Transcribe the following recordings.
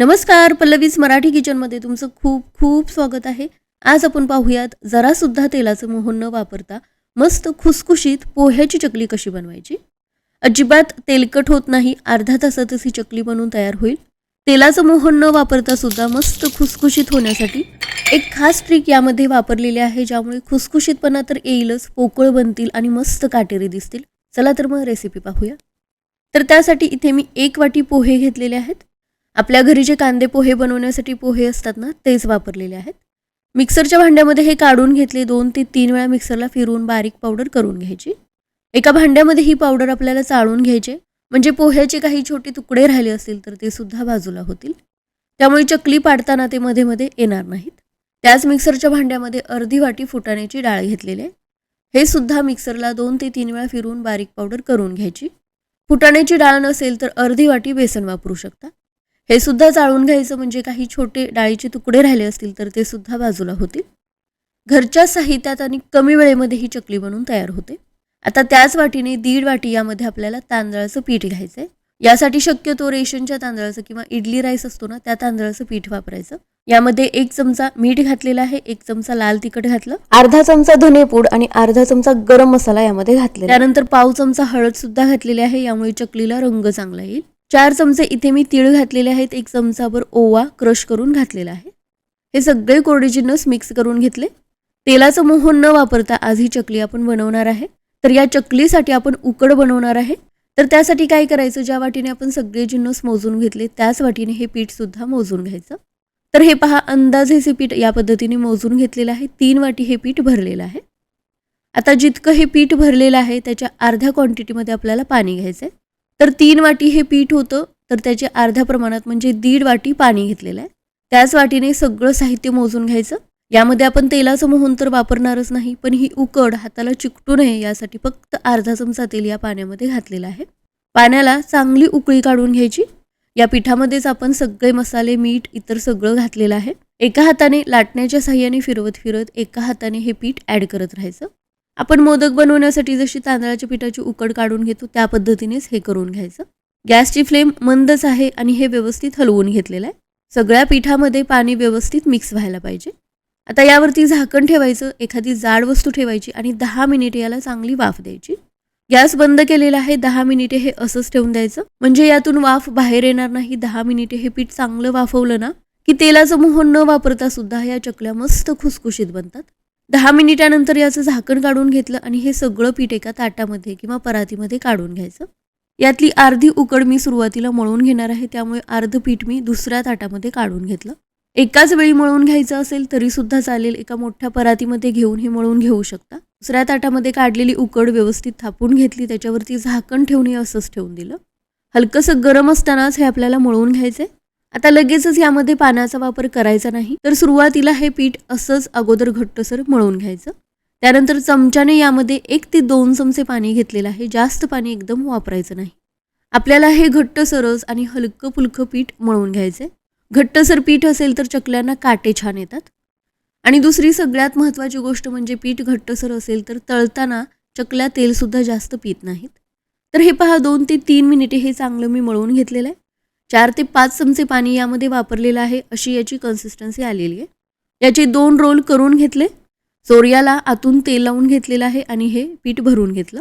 नमस्कार पल्लवीज मराठी किचनमध्ये तुमचं खूप खूप स्वागत आहे. आज आपण पाहूयात जरासुद्धा तेलाचं मोहन न वापरता मस्त खुसखुशीत पोह्याची चकली कशी बनवायची? अजिबात तेलकट होत नाही अर्धा तासातच ही चकली बनवून तयार होईल. तेलाचं मोहन न वापरता सुद्धा मस्त खुसखुशीत होण्यासाठी एक खास ट्रिक यामध्ये वापरलेली आहे ज्यामुळे खुसखुशीतपणा तर येईलच पोकळ बनतील आणि मस्त काटेरी दिसतील. चला तर मग रेसिपी पाहूया. तर त्यासाठी इथे मी एक वाटी पोहे घेतलेले आहेत. आपल्या घरी जे कांदे पोहे बनवण्यासाठी पोहे असतात ना तेच वापरलेले आहेत. मिक्सरच्या भांड्यामध्ये हे काढून घेतले दोन ते तीन वेळा मिक्सरला फिरवून बारीक पावडर करून घ्यायची. एका भांड्यामध्ये ही पावडर आपल्याला चाळून घ्यायचे म्हणजे पोह्याचे काही छोटे तुकडे राहिले असतील तर ते सुद्धा बाजूला होतील. त्यामुळे चकली पाडताना ते मध्ये मध्ये येणार नाहीत. त्याच मिक्सरच्या भांड्यामध्ये अर्धी वाटी फुटाण्याची डाळ घेतलेली आहे. हे सुद्धा मिक्सरला दोन ते तीन वेळा फिरवून बारीक पावडर करून घ्यायची. फुटाण्याची डाळ नसेल तर अर्धी वाटी बेसन वापरू शकता. हे सुद्धा चाळून घ्यायचं म्हणजे काही छोटे डाळीचे तुकडे राहिले असतील तर ते सुद्धा बाजूला होतील. घरच्या साहित्यात आणि कमी वेळेमध्ये ही चकली बनवून तयार होते. आता त्याच वाटीने दीड वाटी यामध्ये आपल्याला तांदळाचं पीठ घ्यायचं आहे यासाठी शक्यतो रेशनच्या तांदळाचं किंवा इडली राईस असतो ना त्या तांदळाचं पीठ वापरायचं. यामध्ये एक चमचा मीठ घातलेला आहे एक चमचा लाल तिखट घातलं. अर्धा चमचा धनेपूड आणि अर्धा चमचा गरम मसाला यामध्ये घातला त्यानंतर पाव चमचा हळद सुद्धा घातलेली आहे यामुळे चकलीला रंग चांगला येईल. चार चमचे इथे मी तीळ घातलेले आहेत. एक चमचाभर ओवा क्रश करून घातलेला आहे. हे सगळे कोरडे जिन्नस मिक्स करून घेतले. तेलाचं मोहन न वापरता आज ही चकली आपण बनवणार आहे. तर या चकलीसाठी आपण उकड बनवणार आहे. तर त्यासाठी काय करायचं? ज्या वाटीने आपण सगळे जिन्नस मोजून घेतले त्याच वाटीने हे पीठसुद्धा मोजून घ्यायचं. तर हे पहा अंदाजेचे पीठ या पद्धतीने मोजून घेतलेलं आहे. तीन वाटी हे पीठ भरलेलं आहे. आता जितकं हे पीठ भरलेलं आहे त्याच्या अर्ध्या क्वांटिटीमध्ये आपल्याला पाणी घ्यायचं आहे तर तीन वाटी हे पीठ होतं तर त्याचे अर्ध्या प्रमाणात म्हणजे दीड वाटी पाणी घेतलेलं आहे. त्याच वाटीने सगळं साहित्य मोजून घ्यायचं. यामध्ये आपण तेलाचं मोहन तर वापरणारच नाही पण ही उकड हाताला चिकटू नये यासाठी फक्त अर्धा चमचा तेल या पाण्यामध्ये घातलेलं आहे. पाण्याला चांगली उकळी काढून घ्यायची. या पिठामध्येच आपण सगळे मसाले मीठ इतर सगळं घातलेलं आहे. एका हाताने लाटण्याच्या साह्याने फिरवत फिरत एका हाताने हे पीठ ॲड करत राहायचं. आपण मोदक बनवण्यासाठी जशी तांदळाच्या पिठाची उकड काढून घेतो त्या पद्धतीनेच हे करून घ्यायचं. गॅसची फ्लेम मंदच आहे आणि हे व्यवस्थित हलवून घेतलेलं आहे. सगळ्या पिठामध्ये पाणी व्यवस्थित मिक्स व्हायला पाहिजे. आता यावरती झाकण ठेवायचं एखादी जाड वस्तू ठेवायची आणि दहा मिनिटे याला चांगली वाफ द्यायची. गॅस बंद केलेला आहे दहा मिनिटे हे असंच ठेवून द्यायचं. म्हणजे यातून वाफ बाहेर येणार नाही दहा मिनिटे हे पीठ चांगलं वाफवलं ना की तेलाचं मोहन न वापरता सुद्धा या चकल्या मस्त खुसखुशीत बनतात. दहा मिनिटानंतर याचं झाकण काढून घेतलं आणि हे सगळं पीठ एका ताटामध्ये किंवा परातीमध्ये काढून घ्यायचं. यातली अर्धी उकड मी सुरुवातीला मळून घेणार आहे त्यामुळे अर्ध पीठ मी दुसऱ्या ताटामध्ये काढून घेतलं. एकाच वेळी मळून घ्यायचं असेल तरीसुद्धा चालेल एका मोठ्या परातीमध्ये घेऊन हे मळून घेऊ शकता. दुसऱ्या ताटामध्ये काढलेली उकड व्यवस्थित थापून घेतली त्याच्यावरती झाकण ठेवून हे असंच ठेवून दिलं. हलकंसं गरम असतानाच हे आपल्याला मळून घ्यायचंय. आता लगेचच यामध्ये पाण्याचा वापर करायचा नाही तर सुरुवातीला हे पीठ असंच अगोदर घट्टसर मळून घ्यायचं. त्यानंतर चमच्याने यामध्ये एक ते दोन चमचे पाणी घेतलेलं आहे जास्त पाणी एकदम वापरायचं नाही. आपल्याला हे घट्ट सरस आणि हलकं फुलकं पीठ मळून घ्यायचंय. घट्टसर पीठ असेल तर चकल्यांना काटे छान येतात. आणि दुसरी सगळ्यात महत्त्वाची गोष्ट म्हणजे पीठ घट्टसर असेल तर तळताना चकल्या तेलसुद्धा जास्त पित नाहीत. तर हे पहा दोन ते तीन मिनिटे हे चांगलं मी मळून घेतलेलं आहे. चार ते पाच चमचे पाणी यामध्ये वापरलेलं आहे अशी याची कन्सिस्टन्सी आलेली आहे. याचे दोन रोल करून घेतले. चोर्याला आतून तेल लावून घेतलेलं आहे आणि हे पीठ भरून घेतलं.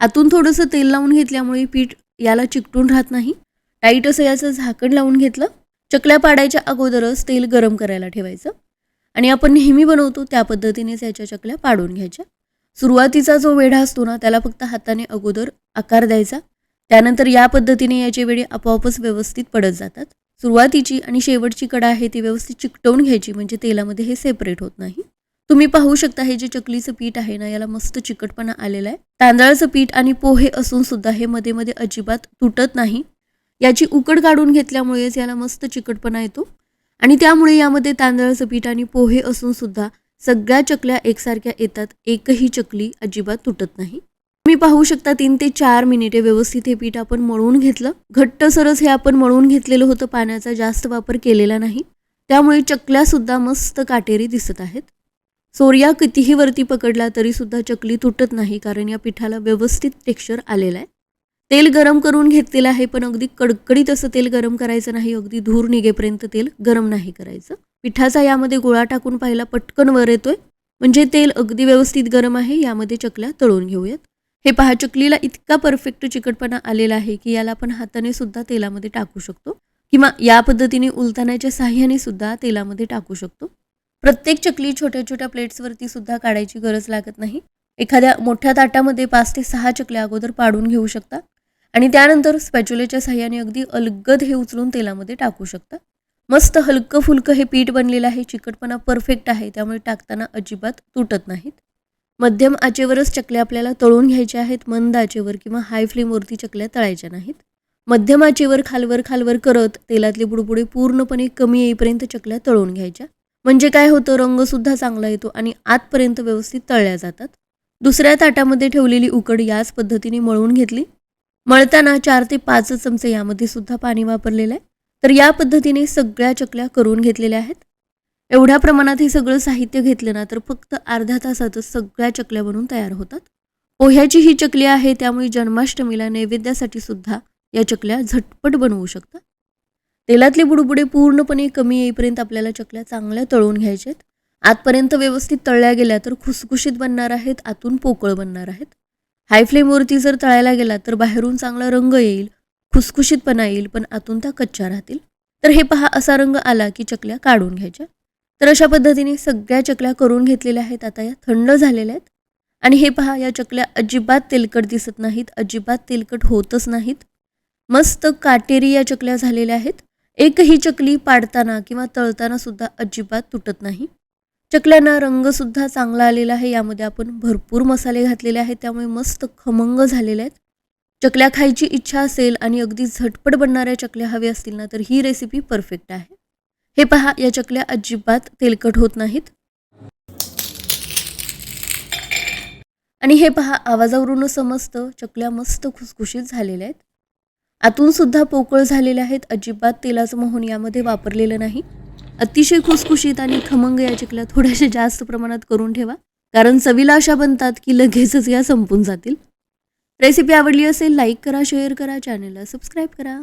आतून थोडंसं तेल लावून घेतल्यामुळे पीठ याला चिकटून राहत नाही. टाईट असं याचं झाकण लावून घेतलं. चकल्या पाडायच्या अगोदरच तेल गरम करायला ठेवायचं. आणि आपण नेहमी बनवतो त्या पद्धतीनेच याच्या चकल्या पाडून घ्यायच्या. सुरुवातीचा जो वेढा असतो ना त्याला फक्त हाताने अगोदर आकार द्यायचा. त्यानंतर या पद्धतीने याचे वेळे आपोआपच व्यवस्थित पडत जातात. सुरुवातीची आणि शेवटची कडा आहे ती व्यवस्थित चिकटवून घ्यायची म्हणजे तेलामध्ये हे सेपरेट होत नाही. तुम्ही पाहू शकता हे जे चकलीचं पीठ आहे ना याला मस्त चिकटपणा आलेला आहे. तांदळाचं पीठ आणि पोहे असून सुद्धा हे मध्ये मध्ये अजिबात तुटत नाही. याची उकड काढून घेतल्यामुळेच याला मस्त चिकटपणा येतो. आणि त्यामुळे यामध्ये तांदळाचं पीठ आणि पोहे असून सुद्धा सगळ्या चकल्या एकसारख्या येतात. एकही चकली अजिबात तुटत नाही. तुम्ही पाहू शकता तीन ते चार मिनिटे व्यवस्थित हे पीठ आपण मळून घेतलं. घट्ट सरस हे आपण मळून घेतलेलं होतं पाण्याचा जास्त वापर केलेला नाही. त्यामुळे चकल्या सुद्धा मस्त काटेरी दिसत आहेत. सोर्या कितीही वरती पकडला तरी सुद्धा चकली तुटत नाही कारण या पिठाला व्यवस्थित टेक्स्चर आलेलं आहे. तेल गरम करून घेतलेलं आहे पण अगदी कडकडीत असं तेल गरम करायचं नाही अगदी धूर निघेपर्यंत तेल गरम नाही करायचं. पिठाचा यामध्ये गोळा टाकून पाहिला पटकन वर येतोय. म्हणजे तेल अगदी व्यवस्थित गरम आहे यामध्ये चकल्या तळून घेऊयात. हे पहा चकलीला इतका परफेक्ट चिकटपणा आलेला आहे की याला आपण हाताने सुद्धा तेलामध्ये टाकू शकतो किंवा या पद्धतीने उलतानाच्या साह्याने सुद्धा तेलामध्ये टाकू शकतो. प्रत्येक चकली छोट्या छोट्या प्लेट्सवरती सुद्धा काढायची गरज लागत नाही. एखाद्या मोठ्या ताटामध्ये पाच ते सहा चकल्या अगोदर पाडून घेऊ शकता आणि त्यानंतर स्पॅच्युलेच्या साह्याने अगदी अलगद हे उचलून तेलामध्ये टाकू शकता. मस्त हलकं फुलकं हे पीठ बनलेलं आहे चिकटपणा परफेक्ट आहे त्यामुळे टाकताना अजिबात तुटत नाहीत. मध्यम आचेवरच चकल्या आपल्याला तळून घ्यायच्या आहेत मंद आचेवर किंवा हाय फ्लेमवरती चकल्या तळायच्या नाहीत. मध्यम आचेवर खालवर खालवर करत तेलातले बुडबुडे पूर्णपणे कमी येईपर्यंत चकल्या तळून घ्यायच्या. म्हणजे काय होतं? रंगसुद्धा चांगला येतो आणि आतपर्यंत व्यवस्थित तळल्या जातात. दुसऱ्या ताटामध्ये ठेवलेली उकड याच पद्धतीने मळून घेतली. मळताना चार ते पाच चमचे यामध्ये सुद्धा पाणी वापरलेलं आहे. तर या पद्धतीने सगळ्या चकल्या करून घेतलेल्या आहेत. एवढ्या प्रमाणात हे सगळं साहित्य घेतलं ना तर फक्त अर्ध्या तासातच सगळ्या चकल्या बनून तयार होतात. पोह्याची ही चकली आहे त्यामुळे जन्माष्टमीला नैवेद्यासाठी सुद्धा या चकल्या झटपट बनवू शकता. तेलातले बुडबुडे पूर्णपणे कमी येईपर्यंत आपल्याला चकल्या चांगल्या तळून घ्यायच्या आहेत आतपर्यंत व्यवस्थित तळल्या गेल्या तर खुसखुशीत बनणार आहेत आतून पोकळ बनणार आहेत. हाय फ्लेमवरती जर तळायला गेला तर बाहेरून चांगला रंग येईल खुसखुशीतपणा येईल पण आतून त्या कच्च्या राहतील. तर हे पहा असा रंग आला की चकल्या काढून घ्यायच्या. तर अशा पद्धतीने सगळ्या चकल्या करून घेतलेल्या आहेत. आता या थंड झालेल्या आहेत. आणि हे पहा या चकल्या अजिबात तेलकट दिसत नाहीत अजिबात तेलकट होतच नाहीत. मस्त काटेरी या चकल्या झालेल्या आहेत. एकही चकली पाडताना किंवा तळताना सुद्धा अजिबात तुटत नाही. चकल्यांना रंगसुद्धा चांगला आलेला आहे. यामध्ये आपण भरपूर मसाले घातलेले आहेत. त्यामुळे मस्त खमंग झालेले आहेत. चकल्या खायची इच्छा असेल आणि अगदी झटपट बनणाऱ्या चकल्या हव्या असतील ना तर ही रेसिपी परफेक्ट आहे. हे पहा या चकल्या अजिबात तेलकट होत नाहीत. आणि हे पहा आवाजावरून समजतं चकल्या मस्त खुसखुशीत झालेल्या आहेत. आतून सुद्धा पोकळ झालेल्या आहेत अजिबात तेलाचं मोहन यामध्ये वापरलेलं नाही. अतिशय खुसखुशीत आणि खमंग या चकल्या थोड्याशा जास्त प्रमाणात करून ठेवा कारण चवीला अशा बनतात की लगेचच या संपून जातील. रेसिपी आवडली असेल लाईक करा शेअर करा चॅनलला सबस्क्राईब करा.